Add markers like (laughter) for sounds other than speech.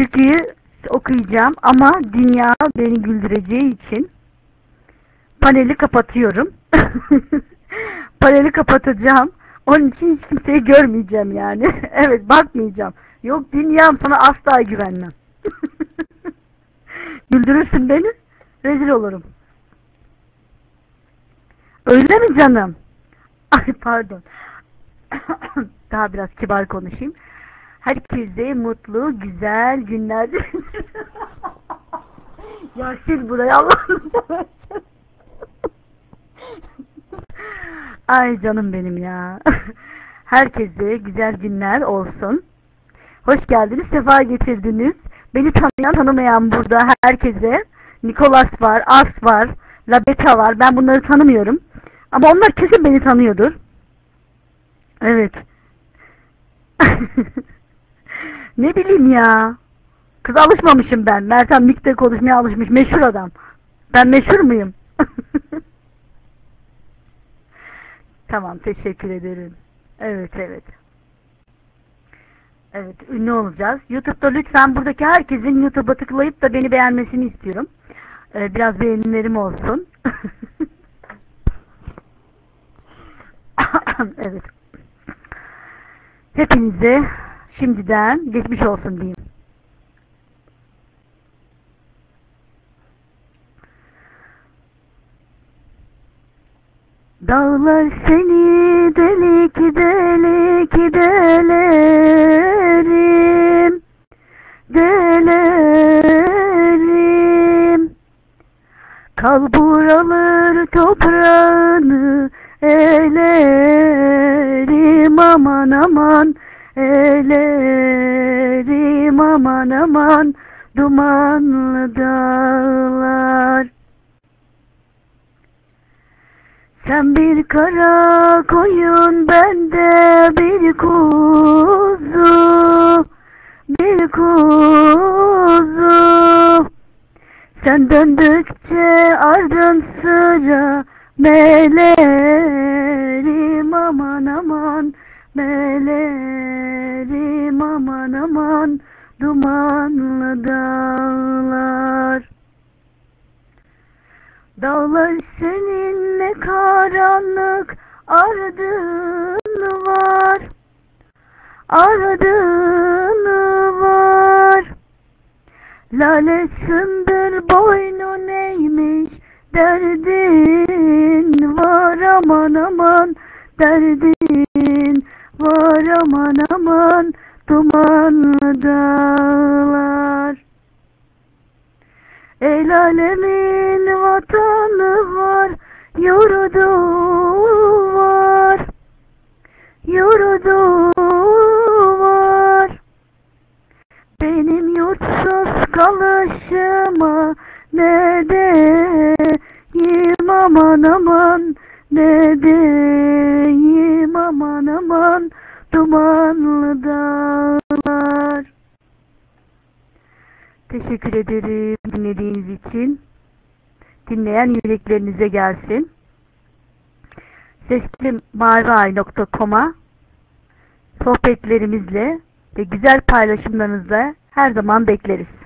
türküyü okuyacağım ama dünya beni güldüreceği için paneli kapatıyorum. (laughs) paneli kapatacağım. Onun için hiç kimseyi görmeyeceğim yani. (laughs) evet bakmayacağım. Yok dünyam sana asla güvenmem. (laughs) Güldürürsün beni. Rezil olurum. Öyle mi canım? Ay pardon. (coughs) Daha biraz kibar konuşayım. Herkese mutlu, güzel günler. (laughs) ya sil burayı Allah'ını seversen. Ay canım benim ya. Herkese güzel günler olsun. Hoş geldiniz, sefa getirdiniz. Beni tanıyan, tanımayan burada herkese. Nikolas var, Ars var, Labeta var. Ben bunları tanımıyorum. Ama onlar kesin beni tanıyordur. Evet. (laughs) ne bileyim ya. Kız alışmamışım ben. Meltem Mik'te konuşmaya alışmış. Meşhur adam. Ben meşhur muyum? (laughs) tamam teşekkür ederim. Evet evet. Evet ünlü olacağız. Youtube'da lütfen buradaki herkesin YouTube'a tıklayıp da beni beğenmesini istiyorum. Ee, biraz beğenilerim olsun. (laughs) evet. Hepinize şimdiden geçmiş olsun diyeyim. Dağlar seni delik delik delerim Delerim Kal buralar toprağını elerim aman aman aman aman dumanlı dağlar. Sen bir kara koyun bende bir kuzu. Bir kuzu. Sen döndükçe ardın sıra melerim dumanlı dağlar. Dağlar seninle karanlık ardın var. Ardın var. Lale sındır boynun eğmiş Derdin var. Aman aman Derdin var. Aman aman Dumanlı yurdu var, yurdu var. Benim yurtsuz kalışıma ne deyim aman aman, ne deyim aman aman, dumanlı dağlar. Teşekkür ederim dinlediğiniz için. Dinleyen yüreklerinize gelsin. Seslimaviay.com'a sohbetlerimizle ve güzel paylaşımlarınızla her zaman bekleriz.